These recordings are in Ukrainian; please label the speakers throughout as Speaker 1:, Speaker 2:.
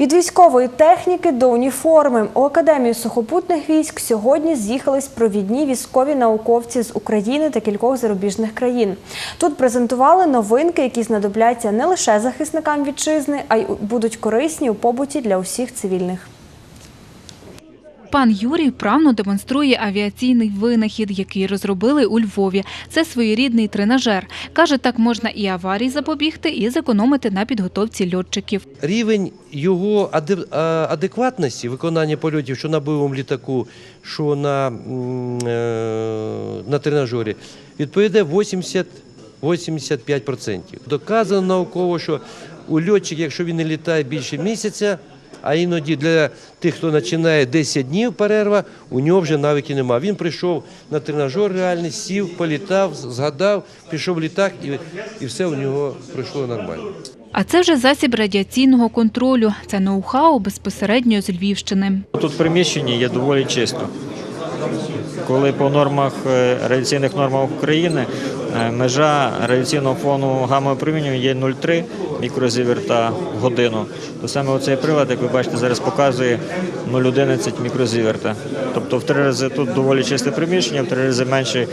Speaker 1: Від військової техніки до уніформи у академію сухопутних військ сьогодні з'їхались провідні військові науковці з України та кількох зарубіжних країн. Тут презентували новинки, які знадобляться не лише захисникам вітчизни, а й будуть корисні у побуті для усіх цивільних.
Speaker 2: Пан Юрій вправно демонструє авіаційний винахід, який розробили у Львові. Це своєрідний тренажер. Каже, так можна і аварій запобігти, і зекономити на підготовці льотчиків.
Speaker 3: Рівень його аде- адекватності виконання польотів, що на бойовому літаку, що на, е, на тренажері, відповідає 80 85%. Доказано науково, що у льотчик, якщо він не літає більше місяця, а іноді для тих, хто починає 10 днів перерва, у нього вже навики нема. Він прийшов на тренажер реальний, сів, політав, згадав, пішов в літак і, і все у нього пройшло нормально.
Speaker 2: А це вже засіб радіаційного контролю. Це ноу-хау безпосередньо з Львівщини.
Speaker 4: Тут приміщення є доволі чисто. Коли по нормах е, радіаційних нормах України е, межа радіаційного фону гамма промінювання є 0,3 мікрозіверта в годину, то саме оцей прилад, як ви бачите, зараз показує 0,11 мікрозіверта. Тобто в три рази тут доволі чисте приміщення, в три рази менший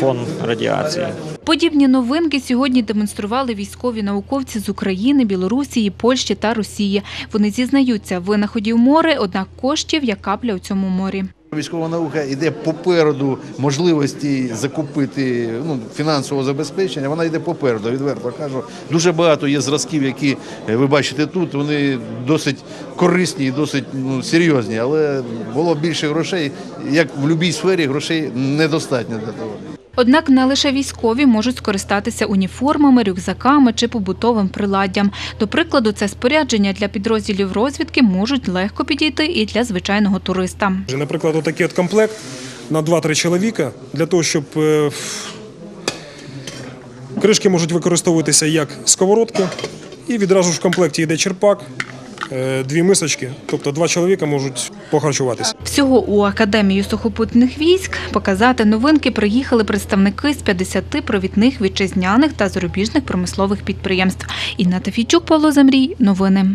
Speaker 4: фон радіації.
Speaker 2: Подібні новинки сьогодні демонстрували військові науковці з України, Білорусі, Польщі та Росії. Вони зізнаються, винаходів море, однак коштів як капля у цьому морі.
Speaker 5: Військова наука йде попереду можливості закупити ну, фінансового забезпечення. Вона йде попереду, відверто кажу. Дуже багато є зразків, які е, ви бачите тут. Вони досить корисні і досить ну, серйозні, але було більше грошей. Як в будь-якій сфері грошей недостатньо для того.
Speaker 2: Однак не лише військові можуть скористатися уніформами, рюкзаками чи побутовим приладдям. До прикладу, це спорядження для підрозділів розвідки можуть легко підійти і для звичайного туриста.
Speaker 6: Наприклад, отакий от комплект на 2-3 чоловіка для того, щоб е, кришки можуть використовуватися як сковородки, і відразу ж в комплекті йде черпак, дві мисочки, тобто два чоловіка можуть похарчуватися.
Speaker 2: Всього у академію сухопутних військ показати новинки приїхали представники з 50 провідних вітчизняних та зарубіжних промислових підприємств. Інна Тафійчук, Павло Замрій. Новини.